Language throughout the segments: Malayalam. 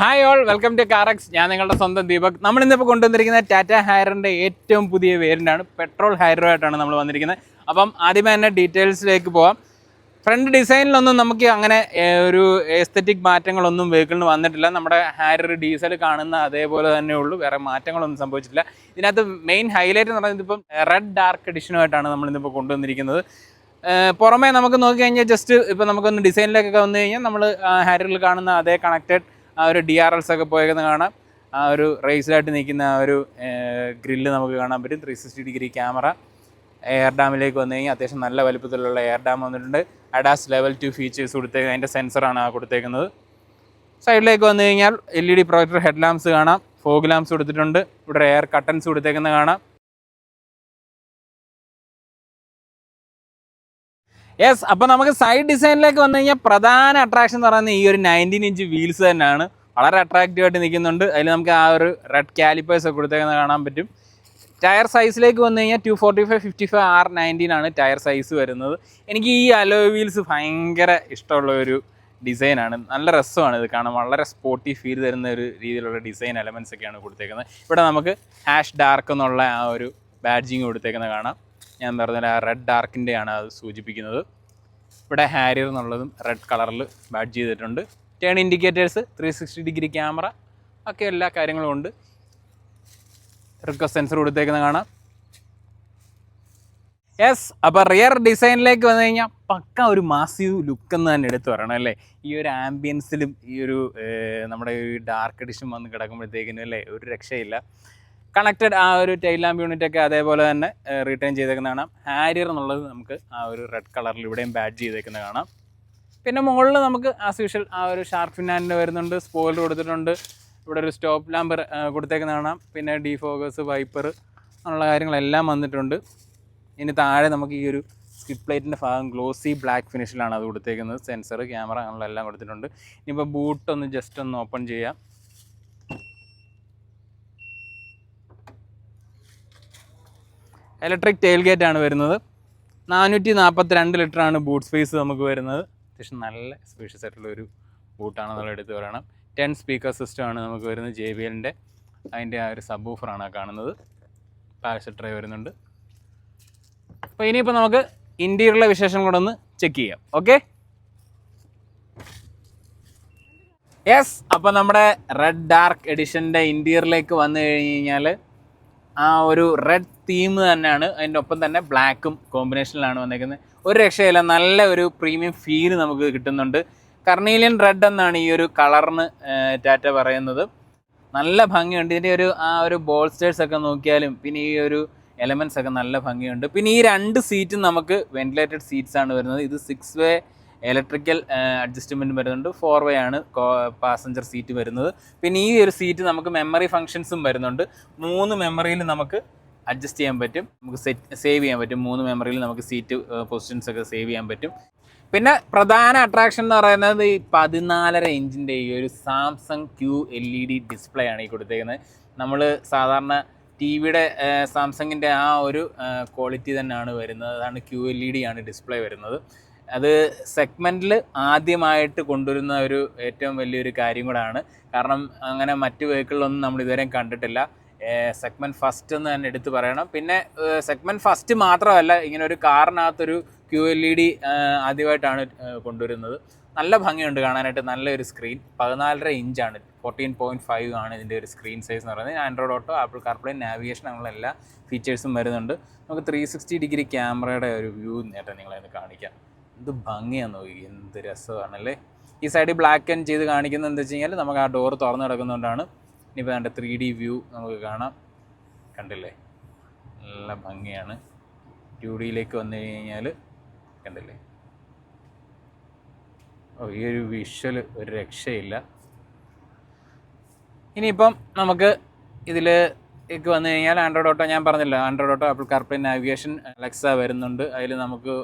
Hi all welcome to Carax ഞാൻ നിങ്ങളുടെ സ്വന്തം ദീപക്. നമ്മൾ ഇന്നിപ്പോൾ കൊണ്ടുവന്നിരിക്കുന്ന ടാറ്റ ഹയറിന്റെ ഏറ്റവും പുതിയ വേരിന്റാണ് പെട്രോൾ ഹൈറോ ആയിട്ടാണ് നമ്മൾ വന്നിരിക്കുന്നത്. അപ്പം ആദ്യമേ തന്നെ ഡീറ്റെയിൽസിലേക്ക് പോവാം. ഫ്രണ്ട് ഡിസൈനിലൊന്നും നമുക്ക് അങ്ങനെ ഒരു എസ്തറ്റിക് മാറ്റങ്ങളൊന്നും വെഹിക്കിളിന് വന്നിട്ടില്ല. നമ്മുടെ ഹാരർ ഡീസൽ കാണുന്ന അതേപോലെ തന്നെ ഉള്ളൂ. വേറെ മാറ്റങ്ങളൊന്നും സംഭവിച്ചിട്ടില്ല. ഇതിനകത്ത് മെയിൻ ഹൈലൈറ്റ് എന്ന് പറയുന്നത് ഇപ്പം റെഡ് ഡാർക്ക് എഡിഷനുമായിട്ടാണ് നമ്മൾ ഇന്നിപ്പോൾ കൊണ്ടുവന്നിരിക്കുന്നത്. പുറമേ നമുക്ക് നോക്കി കഴിഞ്ഞാൽ ജസ്റ്റ് ഇപ്പോൾ നമുക്കൊന്ന് ഡിസൈനിലേക്കൊക്കെ വന്നു കഴിഞ്ഞാൽ നമ്മൾ ഹാരിൽ കാണുന്ന അതേ കണക്റ്റഡ് ആ ഒരു ഡി ആർ എൽസ് ഒക്കെ പോയേക്കുന്നത് കാണാം. ആ ഒരു റേസിലായിട്ട് നിൽക്കുന്ന ആ ഒരു ഗ്രില്ല് നമുക്ക് കാണാൻ പറ്റും. Three sixty degree camera. Air ഡാമിലേക്ക് വന്നു കഴിഞ്ഞാൽ അത്യാവശ്യം നല്ല വലുപ്പത്തിലുള്ള എയർ ഡാം വന്നിട്ടുണ്ട്. അഡാസ് ലെവൽ ടു ഫീച്ചേഴ്സ് കൊടുത്തേക്കുന്നത് അതിന്റെ സെൻസറാണ് ആ കൊടുത്തേക്കുന്നത്. സൈഡിലേക്ക് വന്നു കഴിഞ്ഞാൽ L E D projector head lamps കാണാം. ഫോഗ് ലാംപ്സ് കൊടുത്തിട്ടുണ്ട്. ഇവിടെ എയർ കട്ടൻസ് കൊടുത്തേക്കുന്നത് കാണാം. യെസ് അപ്പൊ നമുക്ക് സൈഡ് ഡിസൈനിലേക്ക് വന്നു കഴിഞ്ഞാൽ പ്രധാന അട്രാക്ഷൻ എന്ന് പറയുന്നത് ഈ ഒരു നയന്റീൻ ഇഞ്ച് വീൽസ് തന്നെയാണ്. വളരെ അട്രാക്റ്റീവ് ആയിട്ട് നിൽക്കുന്നുണ്ട്. അതിൽ നമുക്ക് ആ ഒരു റെഡ് കാലിപ്പേഴ്സ് ഒക്കെ കൊടുത്തേക്കുന്നത് കാണാൻ പറ്റും. ടയർ സൈസിലേക്ക് വന്നു കഴിഞ്ഞാൽ two forty five fifty five R nineteen ആണ് ടയർ സൈസ് വരുന്നത്. എനിക്ക് ഈ അലോ വീൽസ് ഭയങ്കര ഇഷ്ടമുള്ള ഒരു ഡിസൈനാണ് നല്ല രസമാണ് ഇത് കാണാൻ. വളരെ സ്പോർട്ടി ഫീൽ തരുന്ന ഒരു രീതിയിലുള്ള ഡിസൈൻ എലമെൻസ് ഒക്കെയാണ് കൊടുത്തേക്കുന്നത്. ഇവിടെ നമുക്ക് ഹാഷ് ഡാർക്ക് എന്നുള്ള ആ ഒരു ബാഡ്ജിങ് കൊടുത്തേക്കുന്നത് കാണാം. ഞാൻ പറഞ്ഞ ആ റെഡ് ഡാർക്കിന്റെയാണ് അത് സൂചിപ്പിക്കുന്നത്. ഇവിടെ ഹാരിയർ എന്നുള്ളതും റെഡ് കളറിൽ ബാഡ്ജ് ചെയ്തിട്ടുണ്ട്. Turn indicators three sixty degree camera ഒക്കെ എല്ലാ കാര്യങ്ങളും ഉണ്ട്. റിക്വസ്റ്റ് സെൻസർ കൊടുത്തേക്കുന്ന കാണാം. യെസ് അപ്പോൾ റിയർ ഡിസൈനിലേക്ക് വന്നു കഴിഞ്ഞാൽ പക്ക ഒരു മാസീവ് ലുക്ക് എന്ന് തന്നെ എടുത്തു പറയണം അല്ലേ? ഈ ഒരു ആംബിയൻസിലും ഈ ഒരു നമ്മുടെ ഈ ഡാർക്ക് എഡിഷൻ വന്ന് കിടക്കുമ്പോഴത്തേക്കിനും അല്ലേ? ഒരു രക്ഷയില്ല. കണക്റ്റഡ് ആ ഒരു ടൈൽ ലാമ്പ് യൂണിറ്റ് ഒക്കെ അതേപോലെ തന്നെ റിട്ടേൺ ചെയ്തേക്കുന്ന കാണാം. ഹാരിയർ എന്നുള്ളത് നമുക്ക് ആ ഒരു റെഡ് കളറിൽ ഇവിടെയും ബാഡ് ചെയ്തേക്കുന്ന കാണാം. പിന്നെ മുകളിൽ നമുക്ക് ആസ് യൂഷ്വൽ ആ ഒരു ഷാർപ്പ് ഫിനാന്റെ വരുന്നുണ്ട് സ്പോയിലർ കൊടുത്തിട്ടുണ്ട്. ഇവിടെ ഒരു സ്റ്റോപ്പ് ലാമ്പ് കൊടുത്തേക്കുന്ന കാണാം. പിന്നെ ഡിഫോഗസ് വൈപ്പർ അങ്ങനെയുള്ള കാര്യങ്ങളെല്ലാം വന്നിട്ടുണ്ട്. ഇനി താഴെ നമുക്ക് ഈ ഒരു സ്കിപ്പ് പ്ലേറ്റിന്റെ ഭാഗം ഗ്ലോസി ബ്ലാക്ക് ഫിനിഷിലാണ് അത് കൊടുത്തേക്കുന്നത്. സെൻസർ ക്യാമറ അങ്ങനെയുള്ള എല്ലാം കൊടുത്തിട്ടുണ്ട്. ഇനിയിപ്പോൾ ബൂട്ട് ഒന്ന് ജസ്റ്റ് ഒന്ന് ഓപ്പൺ ചെയ്യാം. ഇലക്ട്രിക് ടെയിൽ ഗേറ്റ് ആണ് വരുന്നത്. നാനൂറ്റി നാൽപ്പത്തി രണ്ട് ലിറ്ററാണ് ബൂട്ട് സ്പേസ് നമുക്ക് വരുന്നത്. അത്യാവശ്യം നല്ല സ്പേഷ്യസ് ആയിട്ടുള്ള ഒരു ബൂട്ടാണ് നമ്മൾ എടുത്ത് പറയണം. ടെൻ സ്പീക്കർ സിസ്റ്റം ആണ് നമുക്ക് വരുന്നത് ജെ ബി എല്ലിന്റെ അതിന്റെ ആ ഒരു സബ് ഓഫറാണ് കാണുന്നത്. പാരഷൂട്ട് ട്രേ വരുന്നുണ്ട്. അപ്പോൾ ഇനിയിപ്പോൾ നമുക്ക് ഇന്റീരിയറിലെ വിശേഷം കൂടെ ഒന്ന് ചെക്ക് ചെയ്യാം. ഓക്കെ യെസ് അപ്പോൾ നമ്മുടെ റെഡ് ഡാർക്ക് എഡിഷന്റെ ഇന്റീരിയറിലേക്ക് വന്നു കഴിഞ്ഞ് കഴിഞ്ഞാൽ ആ ഒരു റെഡ് തീം തന്നെയാണ്. അതിന്റെ ഒപ്പം തന്നെ ബ്ലാക്കും കോമ്പിനേഷനിലാണ് വന്നേക്കുന്നത്. ഒരു രക്ഷയില്ല നല്ല ഒരു പ്രീമിയം ഫീൽ നമുക്ക് കിട്ടുന്നുണ്ട്. കർണീലിയൻ റെഡ് എന്നാണ് ഈ ഒരു കളറിന് ടാറ്റ പറയുന്നത്. നല്ല ഭംഗിയുണ്ട്. ഇതിന്റെ ഒരു ആ ഒരു ബോൾസ്റ്റേഴ്സ് ഒക്കെ നോക്കിയാലും പിന്നെ ഈ ഒരു എലമെന്റ്സ് ഒക്കെ നല്ല ഭംഗിയുണ്ട്. പിന്നെ ഈ രണ്ട് സീറ്റും നമുക്ക് വെന്റിലേറ്റഡ് സീറ്റ്സ് ആണ് വരുന്നത്. ഇത് സിക്സ് വേ ഇലക്ട്രിക്കൽ അഡ്ജസ്റ്റ്മെന്റ് വരുന്നുണ്ട്. ഫോർ വേ ആണ് പാസഞ്ചർ സീറ്റ് വരുന്നത്. പിന്നെ ഈ ഒരു സീറ്റ് നമുക്ക് മെമ്മറി ഫങ്ഷൻസും വരുന്നുണ്ട്. മൂന്ന് മെമ്മറിയിൽ നമുക്ക് അഡ്ജസ്റ്റ് ചെയ്യാൻ പറ്റും. നമുക്ക് സെറ്റ് സേവ് ചെയ്യാൻ പറ്റും. മൂന്ന് മെമ്മറിയിൽ നമുക്ക് സീറ്റ് പൊസിഷൻസ് ഒക്കെ സേവ് ചെയ്യാൻ പറ്റും. പിന്നെ പ്രധാന അട്രാക്ഷൻ എന്ന് പറയുന്നത് ഈ പതിനാലര ഇഞ്ചിന്റെ ഈ ഒരു Samsung Q L E D display ആണ് ഈ കൊടുത്തേക്കുന്നത്. നമ്മൾ സാധാരണ ടി വിയുടെ സാംസങ്ങിന്റെ ആ ഒരു ക്വാളിറ്റി തന്നെയാണ് വരുന്നത്. അതാണ് ക്യൂ എൽ ഇ ഡി ആണ് ഡിസ്പ്ലേ വരുന്നത്. അത് സെഗ്മെന്റിൽ ആദ്യമായിട്ട് കൊണ്ടുവരുന്ന ഒരു ഏറ്റവും വലിയൊരു കാര്യം കൂടാണ്. കാരണം അങ്ങനെ മറ്റു വെഹിക്കിളിലൊന്നും നമ്മൾ ഇതുവരെ കണ്ടിട്ടില്ല. സെഗ്മെന്റ് ഫസ്റ്റ് എന്ന് തന്നെ എടുത്തു പറയണം. പിന്നെ സെഗ്മെന്റ് ഫസ്റ്റ് മാത്രമല്ല ഇങ്ങനെ ഒരു കാറിനകത്തൊരു ക്യു എൽ ഇ ഡി ആദ്യമായിട്ടാണ് കൊണ്ടുവരുന്നത്. നല്ല ഭംഗിയുണ്ട് കാണാനായിട്ട്. നല്ലൊരു സ്ക്രീൻ. പതിനാലര ഇഞ്ചാണ്. ഫോർട്ടീൻ പോയിന്റ് ഫൈവ് ആണ് ഇതിന്റെ ഒരു സ്ക്രീൻ സൈസ് എന്ന് പറയുന്നത്. Android Auto Apple CarPlay navigation അങ്ങനെയുള്ള എല്ലാ ഫീച്ചേഴ്സും വരുന്നുണ്ട്. നമുക്ക് ത്രീ സിക്സ്റ്റി ഡിഗ്രി ക്യാമറയുടെ ഒരു വ്യൂ നേട്ടം നിങ്ങളെ കാണിക്കാം. എന്ത് ഭംഗിയാന്ന് നോക്കി. എന്ത് രസമാണല്ലേ? ഈ സൈഡിൽ ബ്ലാക്ക് ആൻഡ് ചെയ്ത് കാണിക്കുന്നത് എന്താ വെച്ച് കഴിഞ്ഞാൽ നമുക്ക് ആ ഡോർ തുറന്നു കിടക്കുന്നതുകൊണ്ടാണ് ഇനിയിപ്പോൾ അതിന്റെ ത്രീ ഡി വ്യൂ നമുക്ക് കാണാം. കണ്ടില്ലേ? നല്ല ഭംഗിയാണ്. ടു ഡിയിലേക്ക് വന്നു കഴിഞ്ഞാൽ കണ്ടില്ലേ? ഓ ഈ ഒരു വിഷ്വൽ ഒരു രക്ഷയില്ല. ഇനിയിപ്പം നമുക്ക് ഇതിൽ ഒക്കെ വന്നു കഴിഞ്ഞാൽ ആൻഡ്രോയിഡ് ഓട്ടോ ഞാൻ പറഞ്ഞില്ല Android Auto Apple CarPlay navigation Alexa വരുന്നുണ്ട്. അതിൽ നമുക്ക്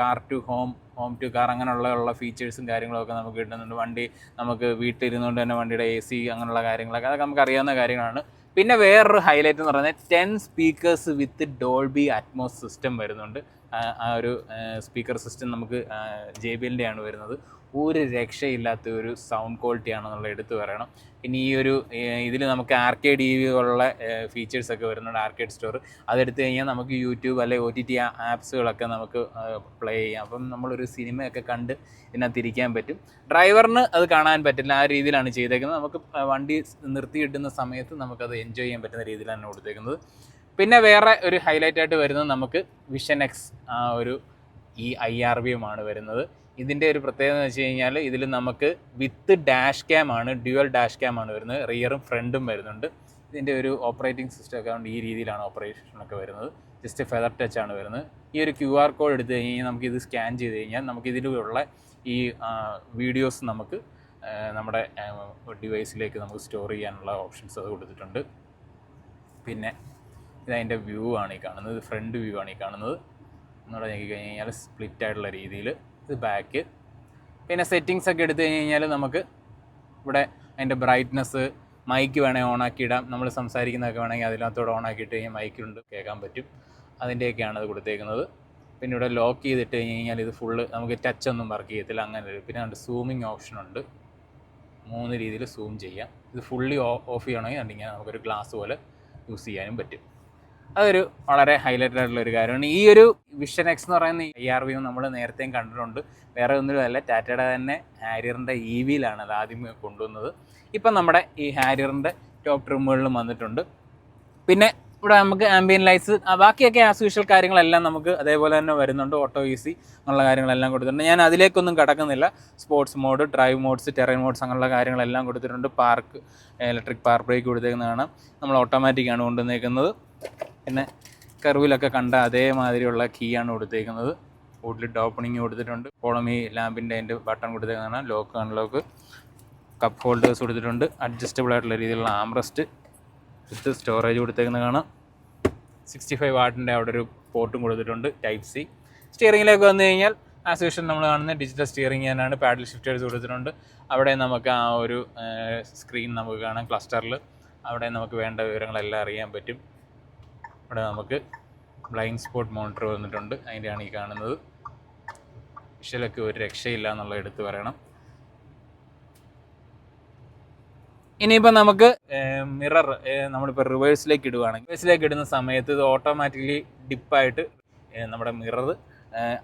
car to home home to car അങ്ങനെയുള്ള ഉള്ള ഫീച്ചേഴ്സും കാര്യങ്ങളൊക്കെ നമുക്ക് കിട്ടുന്നുണ്ട്. വണ്ടി നമുക്ക് വീട്ടിലിരുന്നുകൊണ്ട് തന്നെ വണ്ടിയുടെ എ സി അങ്ങനെയുള്ള കാര്യങ്ങളൊക്കെ അതൊക്കെ നമുക്ക് അറിയാവുന്ന കാര്യങ്ങളാണ്. പിന്നെ വേറൊരു ഹൈലൈറ്റ് എന്ന് പറയുന്നത് ten speakers with Dolby Atmos system വരുന്നുണ്ട്. ആ- ഒരു സ്പീക്കർ സിസ്റ്റം നമുക്ക് ജെ ബി എല്ലിന്റെ ആണ് വരുന്നത്. ഒരു രക്ഷയില്ലാത്ത ഒരു സൗണ്ട് ക്വാളിറ്റി ആണെന്നുള്ള എടുത്തു പറയണം. പിന്നെ ഈ ഒരു ഇതിൽ നമുക്ക് ആർക്കേഡ് ഇ ഉള്ള ഫീച്ചേഴ്സ് ഒക്കെ വരുന്നുണ്ട് ആർക്കേഡ് സ്റ്റോർ അതെടുത്ത് കഴിഞ്ഞാൽ നമുക്ക് യൂട്യൂബ് അല്ലെങ്കിൽ ഒ ടി ടി ആപ്സുകളൊക്കെ നമുക്ക് പ്ലേ ചെയ്യാം. അപ്പം നമ്മളൊരു സിനിമയൊക്കെ കണ്ട് ഇതിനകത്ത് ഇരിക്കാൻ പറ്റും. ഡ്രൈവറിന് അത് കാണാൻ പറ്റില്ല ആ രീതിയിലാണ് ചെയ്തേക്കുന്നത്. നമുക്ക് വണ്ടി നിർത്തി കിട്ടുന്ന സമയത്ത് നമുക്കത് എൻജോയ് ചെയ്യാൻ പറ്റുന്ന രീതിയിലാണ് കൊടുത്തേക്കുന്നത്. പിന്നെ വേറെ ഒരു ഹൈലൈറ്റ് ആയിട്ട് വരുന്നത് നമുക്ക് വിഷൻ എക്സ് ആ ഒരു ഈ ഐ ആർ വി ആണ് വരുന്നത്. ഇതിന്റെ ഒരു പ്രത്യേകത എന്ന് വെച്ച് കഴിഞ്ഞാൽ ഇതിൽ നമുക്ക് വിത്ത് ഡാഷ് ക്യാം ആണ് ഡ്യുവൽ ഡാഷ് ക്യാം ആണ് വരുന്നത്. റിയറും ഫ്രണ്ടും വരുന്നുണ്ട്. ഇതിന്റെ ഒരു ഓപ്പറേറ്റിംഗ് സിസ്റ്റം ഒക്കെ ഈ രീതിയിലാണ് ഓപ്പറേഷനൊക്കെ വരുന്നത്. ജസ്റ്റ് ഫെദർ ടച്ച് ആണ് വരുന്നത്. ഈ ഒരു ക്യു ആർ കോഡ് എടുത്തു കഴിഞ്ഞാൽ നമുക്ക് ഇത് സ്കാൻ ചെയ്ത് കഴിഞ്ഞാൽ നമുക്ക് ഇതിലുള്ള ഈ വീഡിയോസ് നമുക്ക് നമ്മുടെ ഡിവൈസിലേക്ക് നമുക്ക് സ്റ്റോർ ചെയ്യാനുള്ള ഓപ്ഷൻസ് അത് കൊടുത്തിട്ടുണ്ട്. പിന്നെ ഇതതിന്റെ വ്യൂ ആണ് ഈ കാണുന്നത്. ഫ്രണ്ട് വ്യൂ ആണ് ഈ കാണുന്നത്. എന്നോട് നോക്കി കഴിഞ്ഞ് കഴിഞ്ഞാൽ സ്പ്ലിറ്റ് ആയിട്ടുള്ള രീതിയിൽ ഇത് ബാക്ക് പിന്നെ സെറ്റിങ്സ് ഒക്കെ എടുത്തു കഴിഞ്ഞ് കഴിഞ്ഞാൽ നമുക്ക് ഇവിടെ അതിന്റെ ബ്രൈറ്റ്നസ് മൈക്ക് വേണമെങ്കിൽ ഓണാക്കി ഇടാം. നമ്മൾ സംസാരിക്കുന്നതൊക്കെ വേണമെങ്കിൽ അതിനകത്തോടെ ഓണാക്കി ഇട്ട് കഴിഞ്ഞാൽ മൈക്കുണ്ട് കേൾക്കാൻ പറ്റും. അതിന്റെയൊക്കെയാണ് അത് കൊടുത്തേക്കുന്നത്. പിന്നെ ഇവിടെ ലോക്ക് ചെയ്തിട്ട് കഴിഞ്ഞ് കഴിഞ്ഞാൽ ഇത് ഫുള്ള് നമുക്ക് ടച്ച് ഒന്നും വർക്ക് ചെയ്യത്തില്ല. അങ്ങനെ ഒരു പിന്നെ ഉണ്ട് സൂമിങ് ഓപ്ഷൻ ഉണ്ട്. മൂന്ന് രീതിയിൽ സൂം ചെയ്യാം. ഇത് ഫുള്ളി ഓഫ് ചെയ്യണമെങ്കിൽ കണ്ടിങ്ങനെ നമുക്കൊരു ഗ്ലാസ് പോലെ യൂസ് ചെയ്യാനും പറ്റും. അതൊരു വളരെ ഹൈലൈറ്റഡ് ആയിട്ടുള്ള ഒരു കാര്യമാണ്. ഈ ഒരു വിഷൻ എക്സ് എന്ന് പറയുന്ന ഐ ആർ വിയും നമ്മൾ നേരത്തെയും കണ്ടിട്ടുണ്ട്. വേറെ ഒന്നുമല്ല ടാറ്റയുടെ തന്നെ ഹാരിയറിന്റെ ഇ വിയിലാണ് അത് ആദ്യം കൊണ്ടുവന്നത്. ഇപ്പം നമ്മുടെ ഈ ഹാരിയറിന്റെ ടോപ്പ് ട്രിമുകളിലും വന്നിട്ടുണ്ട്. പിന്നെ ഇവിടെ നമുക്ക് ആംബിയൻ ലൈറ്റ്സ് ബാക്കിയൊക്കെ ആസ് യൂഷ്വൽ കാര്യങ്ങളെല്ലാം നമുക്ക് അതേപോലെ തന്നെ വരുന്നുണ്ട്. ഓട്ടോ ഈസി എന്നുള്ള കാര്യങ്ങളെല്ലാം കൊടുത്തിട്ടുണ്ട്. ഞാൻ അതിലേക്കൊന്നും കടക്കുന്നില്ല. Sports mode drive modes terrain modes അങ്ങനെയുള്ള കാര്യങ്ങളെല്ലാം കൊടുത്തിട്ടുണ്ട്. പാർക്ക് ഇലക്ട്രിക് പാർക്ക് ബ്രേക്ക് കൊടുത്തേക്കുന്നതാണ്. നമ്മൾ ഓട്ടോമാറ്റിക്കാണ് കൊണ്ടുവന്നേക്കുന്നത്. പിന്നെ കർവിലൊക്കെ കണ്ട അതേമാതിരിയുള്ള കീ ആണ് കൊടുത്തേക്കുന്നത്. വുഡ് ഓപ്പണിങ് കൊടുത്തിട്ടുണ്ട്. കോളമി ലാമ്പിന്റെ അതിന്റെ ബട്ടൺ കൊടുത്തേക്കുന്നതാണ്. ലോക്ക് അൺലോക്ക് കപ്പ് ഹോൾഡേഴ്സ് കൊടുത്തിട്ടുണ്ട്. അഡ്ജസ്റ്റബിൾ ആയിട്ടുള്ള രീതിയിലുള്ള ആംറസ്റ്റ് വിത്ത് സ്റ്റോറേജ് കൊടുത്തേക്കുന്നത് കാണാം. സിക്സ്റ്റി ഫൈവ് വാട്ടിന്റെ അവിടെ ഒരു പോർട്ടും കൊടുത്തിട്ടുണ്ട് ടൈപ്പ് സി സ്റ്റിയറിങ്ങിലേക്ക് വന്നു കഴിഞ്ഞാൽ ആസ് നമ്മൾ കാണുന്ന ഡിജിറ്റൽ സ്റ്റിയറിംഗ് തന്നെയാണ് പാഡിൽ ഷിഫ്റ്റേഴ്സ് കൊടുത്തിട്ടുണ്ട്. അവിടെ നമുക്ക് ആ ഒരു സ്ക്രീൻ നമുക്ക് കാണാം ക്ലസ്റ്ററിൽ അവിടെ നമുക്ക് വേണ്ട വിവരങ്ങളെല്ലാം അറിയാൻ പറ്റും. ഇവിടെ നമുക്ക് ബ്ലൈൻഡ് സ്പോട്ട് മോണിറ്റർ വന്നിട്ടുണ്ട്. അതിന്റെയാണ് ഈ കാണുന്നത്. വിഷലൊക്കെ ഒരു രക്ഷയില്ല എന്നുള്ളത് എടുത്തു പറയണം. ഇനിയിപ്പോൾ നമുക്ക് മിറർ നമ്മളിപ്പോൾ റിവേഴ്സിലേക്ക് ഇടുവാണെങ്കിൽ റിവേഴ്സിലേക്ക് ഇടുന്ന സമയത്ത് ഇത് ഓട്ടോമാറ്റിക്കലി ഡിപ്പായിട്ട് നമ്മുടെ മിറർ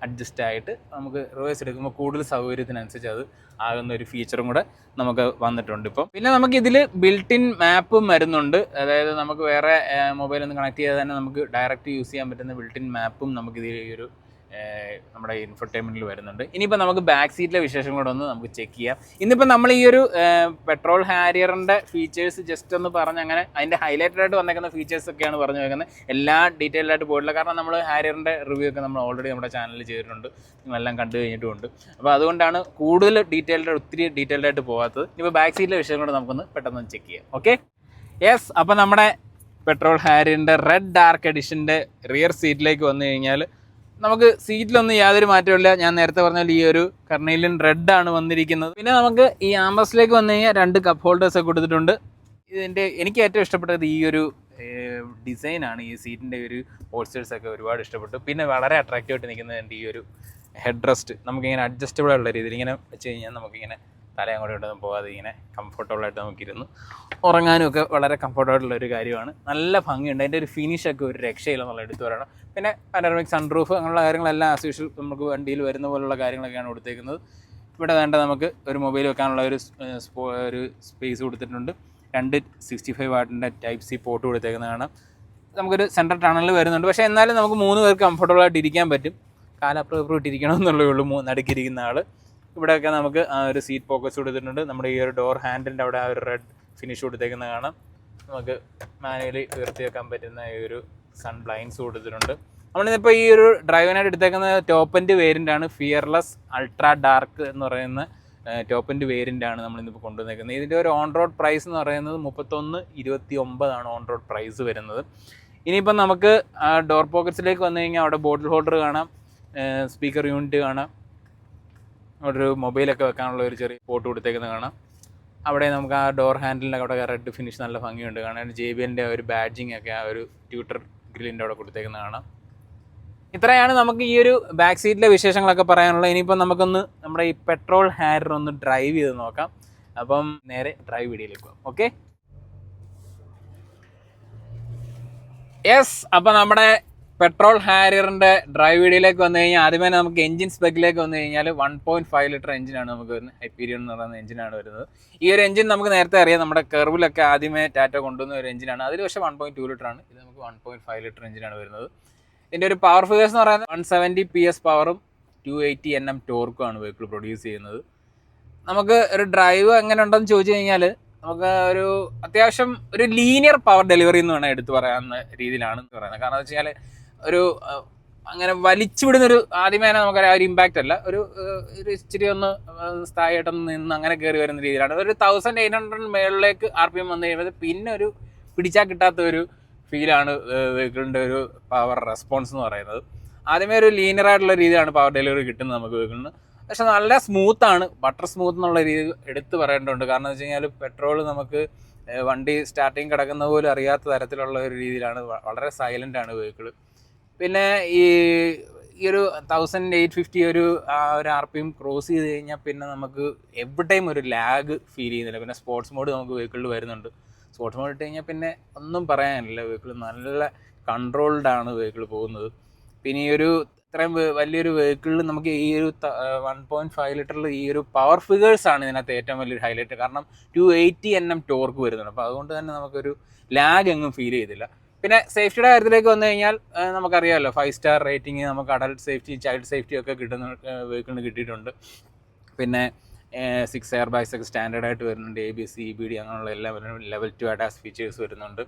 അഡ്ജസ്റ്റ് ആയിട്ട് നമുക്ക് റിവേഴ്സ് എടുക്കുമ്പോൾ കൂടുതൽ സൗകര്യത്തിനനുസരിച്ച് അത് ആകുന്ന ഒരു ഫീച്ചറും കൂടെ നമുക്ക് വന്നിട്ടുണ്ട് ഇപ്പം. പിന്നെ നമുക്ക് ഇതിൽ ബിൽട്ടിൻ മാപ്പും വരുന്നുണ്ട്. അതായത് നമുക്ക് വേറെ മൊബൈൽ ഒന്ന് കണക്ട് ചെയ്താൽ തന്നെ നമുക്ക് ഡയറക്റ്റ് യൂസ് ചെയ്യാൻ പറ്റുന്ന ബിൽട്ടിൻ മാപ്പും നമുക്ക് ഇതിൽ ഈ ഒരു നമ്മുടെ ഇൻഫർടൈൻമെന്റിൽ വരുന്നുണ്ട്. ഇനിയിപ്പോൾ നമുക്ക് ബാക്ക് സീറ്റിലെ വിശേഷം കൂടെ ഒന്ന് നമുക്ക് ചെക്ക് ചെയ്യാം. ഇന്നിപ്പോൾ നമ്മൾ ഈ ഒരു പെട്രോൾ ഹാരിയറിന്റെ ഫീച്ചേഴ്സ് ജസ്റ്റ് ഒന്ന് പറഞ്ഞ് അങ്ങനെ അതിന്റെ ഹൈലൈറ്റഡ് ആയിട്ട് വന്നേക്കുന്ന ഫീച്ചേഴ്സ് ഒക്കെയാണ് പറഞ്ഞു വെക്കുന്നത്. എല്ലാ ഡീറ്റെയിൽഡ് ആയിട്ട് പോയിട്ടില്ല കാരണം നമ്മൾ ഹാരിയറിന്റെ റിവ്യൂ ഒക്കെ നമ്മൾ ഓൾറെഡി നമ്മുടെ ചാനലിൽ ചെയ്തിട്ടുണ്ട്. നിങ്ങളെല്ലാം കണ്ടു കഴിഞ്ഞിട്ടുമുണ്ട്. അപ്പോൾ അതുകൊണ്ടാണ് കൂടുതൽ ഡീറ്റെയിൽഡ് ഒത്തിരി ഡീറ്റെയിൽഡ് ആയിട്ട് പോകാത്തത് ഇപ്പോൾ ബാക്ക് സീറ്റിലെ വിഷയം കൂടെ നമുക്കൊന്ന് പെട്ടെന്ന് ചെക്ക് ചെയ്യാം. ഓക്കെ യെസ് അപ്പോൾ നമ്മുടെ പെട്രോൾ ഹാരിയറിന്റെ റെഡ് ഡാർക്ക് എഡിഷന്റെ റിയർ സീറ്റിലേക്ക് വന്നു കഴിഞ്ഞാൽ നമുക്ക് സീറ്റിലൊന്നും യാതൊരു മാറ്റമില്ല ഞാൻ നേരത്തെ പറഞ്ഞാൽ ഈ ഒരു കർണീലിയൻ റെഡ് ആണ് വന്നിരിക്കുന്നത്. പിന്നെ നമുക്ക് ഈ ആംബസിലേക്ക് വന്നു കഴിഞ്ഞാൽ രണ്ട് കപ്പ് ഹോൾഡേഴ്സ് ഒക്കെ കൊടുത്തിട്ടുണ്ട്. ഇതിന്റെ എനിക്ക് ഏറ്റവും ഇഷ്ടപ്പെട്ടത് ഈ ഒരു ഡിസൈനാണ് ഈ സീറ്റിന്റെ ഒരു പോസ്റ്റേഴ്സ് ഒക്കെ ഒരുപാട് ഇഷ്ടപ്പെട്ടു. പിന്നെ വളരെ അട്രാക്റ്റീവ് ആയിട്ട് നിൽക്കുന്നത് ഈ ഒരു ഹെഡ് റെസ്റ്റ് നമുക്കിങ്ങനെ അഡ്ജസ്റ്റബിൾ ആയിട്ടുള്ള രീതിയിൽ ഇങ്ങനെ വെച്ച് കഴിഞ്ഞാൽ നമുക്കിങ്ങനെ തല അങ്ങോട്ടും ഇങ്ങോട്ടൊന്നും പോകാതെ ഇങ്ങനെ കംഫർട്ടബിളായിട്ട് നമുക്കിരുന്ന് ഉറങ്ങാനും ഒക്കെ വളരെ കംഫർട്ടബിൾ ഒരു കാര്യമാണ്. നല്ല ഭംഗിയുണ്ട്. അതിന്റെ ഒരു ഫിനിഷൊക്കെ ഒരു രക്ഷയില്ല എന്നുള്ള എടുത്തു പറയണം. പിന്നെ പാനറമിക് സൺറൂഫ് അങ്ങനെയുള്ള കാര്യങ്ങളെല്ലാം ആസ് യൂഷ്വൽ നമുക്ക് വണ്ടിയിൽ വരുന്ന പോലുള്ള കാര്യങ്ങളൊക്കെയാണ് കൊടുത്തേക്കുന്നത്. ഇവിടെ വേണ്ട നമുക്ക് ഒരു മൊബൈൽ വെക്കാനുള്ള ഒരു ഒരു സ്പേസ് കൊടുത്തിട്ടുണ്ട്. രണ്ട് സിക്സ്റ്റി ഫൈവ് വാട്ടിന്റെ ടൈപ്പ് സി പോർട്ട് കൊടുത്തേക്കുന്നതാണ്. നമുക്കൊരു സെൻട്രൽ ടണൽ വരുന്നുണ്ട്. പക്ഷേ എന്നാലും നമുക്ക് മൂന്ന് പേർക്ക് കംഫർട്ടബിൾ ആയിട്ട് ഇരിക്കാൻ പറ്റും. കാലപ്രൂഫ് ഇട്ടിരിക്കണം എന്നുള്ളേ ഉള്ളൂ നടുക്കിരിക്കുന്ന ആൾ ഇവിടെയൊക്കെ നമുക്ക് ആ ഒരു സീറ്റ് പോക്കറ്റ്സ് കൊടുത്തിട്ടുണ്ട് നമ്മുടെ ഈ ഒരു ഡോർ ഹാൻഡിലിന്റെ അവിടെ ആ ഒരു റെഡ് ഫിനിഷ് കൊടുത്തേക്കുന്ന കാണാം. നമുക്ക് മാനുവലി ഉയർത്തി വെക്കാൻ പറ്റുന്ന ഈ ഒരു സൺ ബ്ലൈൻസ് കൊടുത്തിട്ടുണ്ട് നമ്മളിന്നിപ്പോൾ ഈ ഒരു ഡ്രൈവിനായിട്ട് എടുത്തേക്കുന്ന ടോപ്പ് വേരിയന്റ് ആണ് ഫിയർലെസ് അൾട്രാ ഡാർക്ക് എന്ന് പറയുന്ന ടോപ്പ് വേരിയന്റ് ആണ് നമ്മളിന്നിപ്പോൾ കൊണ്ടുവന്നേക്കുന്നത്. ഇതിന്റെ ഒരു ഓൺ റോഡ് പ്രൈസ് എന്ന് പറയുന്നത് മുപ്പത്തൊന്ന് ഇരുപത്തി ഒമ്പതാണ് ഓൺ റോഡ് പ്രൈസ് വരുന്നത്. ഇനിയിപ്പം നമുക്ക് ഡോർ പോക്കറ്റ്സിലേക്ക് വന്നു കഴിഞ്ഞാൽ അവിടെ ബോട്ടിൽ ഹോൾഡർ കാണാം സ്പീക്കർ യൂണിറ്റ് കാണാം. അവിടെ ഒരു മൊബൈലൊക്കെ വെക്കാനുള്ള ഒരു ചെറിയ പോട്ട് കൊടുത്തേക്കുന്നത് കാണാം. അവിടെ നമുക്ക് ആ ഡോർ ഹാൻഡിലിന്റെ അവിടെ റെഡ് ഫിനിഷ് നല്ല ഭംഗിയുണ്ട്. കാണാൻ ജെ ബി എന്റെ ഒരു ബാഡ്ജിങ് ഒക്കെ ആ ഒരു ട്യൂട്ടർ ഗ്രില്ലിന്റെ അവിടെ കൊടുത്തേക്കുന്നത് കാണാം. ഇത്രയാണ് നമുക്ക് ഈ ഒരു ബാക്ക് സീറ്റിലെ വിശേഷങ്ങളൊക്കെ പറയാനുള്ളത്. ഇനിയിപ്പോൾ നമുക്കൊന്ന് നമ്മുടെ ഈ പെട്രോൾ ഹാരർ ഒന്ന് ഡ്രൈവ് ചെയ്ത് നോക്കാം. അപ്പം നേരെ ഡ്രൈവ് വീഡിയോയിലേക്ക് പോകാം. ഓക്കെ യെസ് അപ്പോൾ നമ്മുടെ പെട്രോൾ ഹാരിയറിന്റെ ഡ്രൈവ് വീഡിയോയിലേക്ക് വന്നു കഴിഞ്ഞാൽ ആദ്യമേ നമുക്ക് എഞ്ചിൻ സ്പെക്കിലേക്ക് വന്നു കഴിഞ്ഞാൽ വൺ പോയിന്റ് ഫൈവ് ലിറ്റർ എഞ്ചിനാണ് നമുക്ക് വരുന്നത്. ഹൈപ്പീരിയൻ എന്ന് പറയുന്ന എഞ്ചിനാണ് വരുന്നത്. ഈ ഒരു എഞ്ചിൻ നമുക്ക് നേരത്തെ അറിയാം നമ്മുടെ കെർവിലൊക്കെ ആദ്യമേ ടാറ്റ കൊണ്ടുവന്ന ഒരു എഞ്ചിനാണ്. അതിൽ പക്ഷേ വൺ പോയിന്റ് ടു ലിറ്റർ ആണ്. ഇത് നമുക്ക് വൺ പോയിന്റ് ഫൈവ് ലിറ്റർ എഞ്ചിനാണ് വരുന്നത്. ഇതിന്റെ ഒരു പവർ ഫിഗേഴ്സ് എന്ന് പറയുന്നത് വൺ സെവന്റി പി എസ് പവറും ടു എയ്റ്റി എൻ എം ടോർക്കും ആണ് വെഹിക്കിൾ പ്രൊഡ്യൂസ് ചെയ്യുന്നത്. നമുക്ക് ഒരു ഡ്രൈവ് എങ്ങനെ ഉണ്ടെന്ന് ചോദിച്ചു കഴിഞ്ഞാൽ നമുക്ക് ഒരു അത്യാവശ്യം ഒരു ലീനിയർ പവർ ഡെലിവറി എന്ന് വേണം എടുത്തു പറയാവുന്ന രീതിയിലാണ് പറയുന്നത്. കാരണം എന്ന് വെച്ചാൽ ഒരു അങ്ങനെ വലിച്ചു ഒരു ആദ്യമേ തന്നെ നമുക്കറിയാം ഒരു ഇമ്പാക്റ്റ് അല്ല. ഒരു ഒരു ഇച്ചിരി ഒന്ന് സ്ഥായിട്ടൊന്ന് നിന്ന് അങ്ങനെ കയറി വരുന്ന രീതിയിലാണ്. ഒരു തൗസൻഡ് എയ്റ്റ് ഹൺഡ്രഡ് മേളിലേക്ക് ആർ പി എം വന്നു കഴിയുമ്പോൾ പിന്നെ ഒരു പിടിച്ചാൽ കിട്ടാത്ത ഒരു ഫീലാണ് വെഹിക്കിളിന്റെ ഒരു പവർ റെസ്പോൺസ് എന്ന് പറയുന്നത്. ആദ്യമേ ഒരു ലീനിയർ ആയിട്ടുള്ള രീതിയാണ് പവർ ഡെലിവറി കിട്ടുന്നത് നമുക്ക് വെഹിക്കിളിന് പക്ഷെ നല്ല സ്മൂത്താണ് ബട്ടർ സ്മൂത്ത് എന്നുള്ള രീതി എടുത്തു പറയേണ്ടതുണ്ട്. കാരണം എന്ന് വെച്ച് കഴിഞ്ഞാൽ പെട്രോൾ നമുക്ക് വണ്ടി സ്റ്റാർട്ടിങ് കിടക്കുന്ന പോലും അറിയാത്ത തരത്തിലുള്ള ഒരു രീതിയിലാണ്. വളരെ സൈലന്റ് ആണ് വെഹിക്കിൾ പിന്നെ ഈ ഈ ഒരു തൗസൻഡ് എയ്റ്റ് ഫിഫ്റ്റി ഒരു ആ ഒരു ആർ പി എം ക്രോസ് ചെയ്ത് കഴിഞ്ഞാൽ പിന്നെ നമുക്ക് എവിടെയും ഒരു ലാഗ് ഫീൽ ചെയ്യുന്നില്ല. പിന്നെ സ്പോർട്സ് മോഡ് നമുക്ക് വെഹിക്കിളിൽ വരുന്നുണ്ട്. സ്പോർട്സ് മോഡ് ഇട്ട് കഴിഞ്ഞാൽ പിന്നെ ഒന്നും പറയാനില്ല. വെഹിക്കിൾ നല്ല കൺട്രോൾഡ് ആണ് വെഹിക്കിൾ പോകുന്നത്. പിന്നെ ഈ ഒരു ഇത്രയും വലിയൊരു വെഹിക്കിളിൽ നമുക്ക് ഈ ഒരു വൺ പോയിന്റ് ഫൈവ് ലിറ്ററിൽ ഈ ഒരു പവർ ഫിഗേഴ്സ് ആണ് ഇതിനകത്ത് ഏറ്റവും വലിയൊരു ഹൈലൈറ്റ് കാരണം two eighty N M torque വരുന്നുണ്ട്. അപ്പോൾ അതുകൊണ്ട് തന്നെ നമുക്കൊരു ലാഗ് എങ്ങും ഫീൽ ചെയ്തില്ല. പിന്നെ സേഫ്റ്റിയുടെ കാര്യത്തിലേക്ക് വന്നു കഴിഞ്ഞാൽ നമുക്കറിയാമല്ലോ ഫൈവ് സ്റ്റാർ റേറ്റിംഗ് നമുക്ക് അഡൽട്ട് സേഫ്റ്റി ചൈൽഡ് സേഫ്റ്റി ഒക്കെ കിട്ടുന്ന വെഹിക്കിളിന് കിട്ടിയിട്ടുണ്ട്. പിന്നെ സിക്സ് എയർ ബാഗ്സ് ഒക്കെ സ്റ്റാൻഡേർഡ് ആയിട്ട് വരുന്നുണ്ട് A B C E B D അങ്ങനെയുള്ള എല്ലാ ലെവൽ ടു അഡാസ് ഫീച്ചേഴ്സ് വരുന്നുണ്ട്.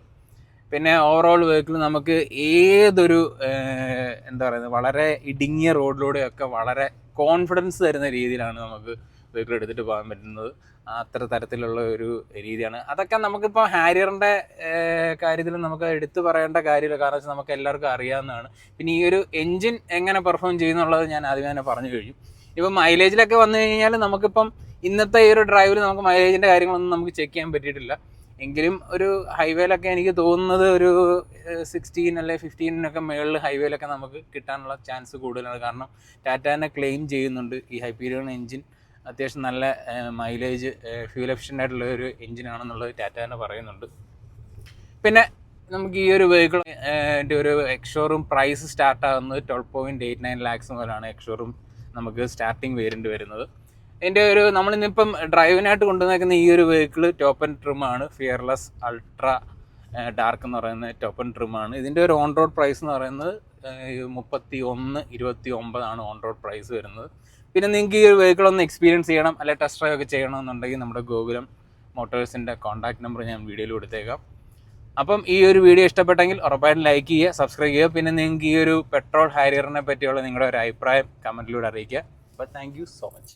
പിന്നെ ഓവറോൾ വെഹിക്കിൾ നമുക്ക് ഏതൊരു എന്താ പറയുന്നത് വളരെ ഇടുങ്ങിയ റോഡിലൂടെയൊക്കെ വളരെ കോൺഫിഡൻസ് തരുന്ന രീതിയിലാണ് നമുക്ക് വെഹിക്കിൾ എടുത്തിട്ട് പോകാൻ പറ്റുന്നത് അത്ര തരത്തിലുള്ള ഒരു രീതിയാണ്. അതൊക്കെ നമുക്കിപ്പോൾ ഹാരിയറിന്റെ കാര്യത്തിൽ നമുക്ക് എടുത്തു പറയേണ്ട കാര്യമില്ല. കാരണം വെച്ചാൽ നമുക്ക് എല്ലാവർക്കും അറിയാവുന്നതാണ്. പിന്നെ ഈ ഒരു എൻജിൻ എങ്ങനെ പെർഫോം ചെയ്യുന്നുള്ളത് ഞാൻ ആദ്യം തന്നെ പറഞ്ഞു കഴിഞ്ഞു. ഇപ്പം മൈലേജിലൊക്കെ വന്നു കഴിഞ്ഞാൽ നമുക്കിപ്പം ഇന്നത്തെ ഈ ഒരു ഡ്രൈവിൽ നമുക്ക് മൈലേജിന്റെ കാര്യങ്ങളൊന്നും നമുക്ക് ചെക്ക് ചെയ്യാൻ പറ്റിയിട്ടില്ല. എങ്കിലും ഒരു ഹൈവേയിലൊക്കെ എനിക്ക് തോന്നുന്നത് ഒരു സിക്സ്റ്റീൻ അല്ലെ ഫിഫ്റ്റീനൊക്കെ മുകളിൽ ഹൈവേയിലൊക്കെ നമുക്ക് കിട്ടാനുള്ള ചാൻസ് കൂടുതലാണ്. കാരണം ടാറ്റാനെ ക്ലെയിം ചെയ്യുന്നുണ്ട് ഈ ഹൈപ്പീരിയൺ എഞ്ചിൻ അത്യാവശ്യം നല്ല മൈലേജ് ഫ്യൂൽ എഫിഷ്യന്റ് ആയിട്ടുള്ള ഒരു എഞ്ചിനാണെന്നുള്ളത് ടാറ്റ തന്നെ പറയുന്നുണ്ട്. പിന്നെ നമുക്ക് ഈ ഒരു വെഹിക്കിൾ ഒരു എക്സോറും പ്രൈസ് സ്റ്റാർട്ട് ആകുന്നത് twelve point eight nine lakhs മുതലാണ് എക്സോറും നമുക്ക് സ്റ്റാർട്ടിങ് വേരിയന്റ് വരുന്നത്. എന്റെ ഒരു നമ്മളിന്നിപ്പം ഡ്രൈവിനായിട്ട് കൊണ്ടുവന്നേക്കുന്ന ഈ ഒരു വെഹിക്കിൾ ടോപ്പ് ആൻഡ് ട്രിം ആണ്. ഫിയർലെസ് അൾട്ര ഡാർക്ക് എന്ന് പറയുന്ന ടോപ്പ് ആൻഡ് ട്രിം ആണ്. ഇതിന്റെ ഒരു ഓൺ റോഡ് പ്രൈസ് എന്ന് പറയുന്നത് മുപ്പത്തി ഒന്ന് ഇരുപത്തി ഒമ്പതാണ് ഓൺ റോഡ് പ്രൈസ് വരുന്നത്. പിന്നെ നിങ്ങൾക്ക് ഈ വെഹിക്കിൾ ഒന്ന് എക്സ്പീരിയൻസ് ചെയ്യണം അല്ലെ ടെസ്റ്റ് ഡ്രൈവ് ഒക്കെ ചെയ്യണമെന്നുണ്ടെങ്കിൽ നമ്മുടെ ഗോകുലം മോട്ടോഴ്സിന്റെ കോൺടാക്ട് നമ്പർ ഞാൻ വീഡിയോയിൽ കൊടുത്തേക്കാം. അപ്പം ഈ ഒരു വീഡിയോ ഇഷ്ടപ്പെട്ടെങ്കിൽ ഉറപ്പായിട്ടും ലൈക്ക് ചെയ്യുക സബ്സ്ക്രൈബ് ചെയ്യുക. പിന്നെ നിങ്ങൾക്ക് ഈ ഒരു പെട്രോൾ ഹാരിയറിനെ പറ്റിയുള്ള നിങ്ങളുടെ ഒരു അഭിപ്രായം കമന്റിലൂടെ അറിയിക്കുക. അപ്പം താങ്ക് സോ മച്ച്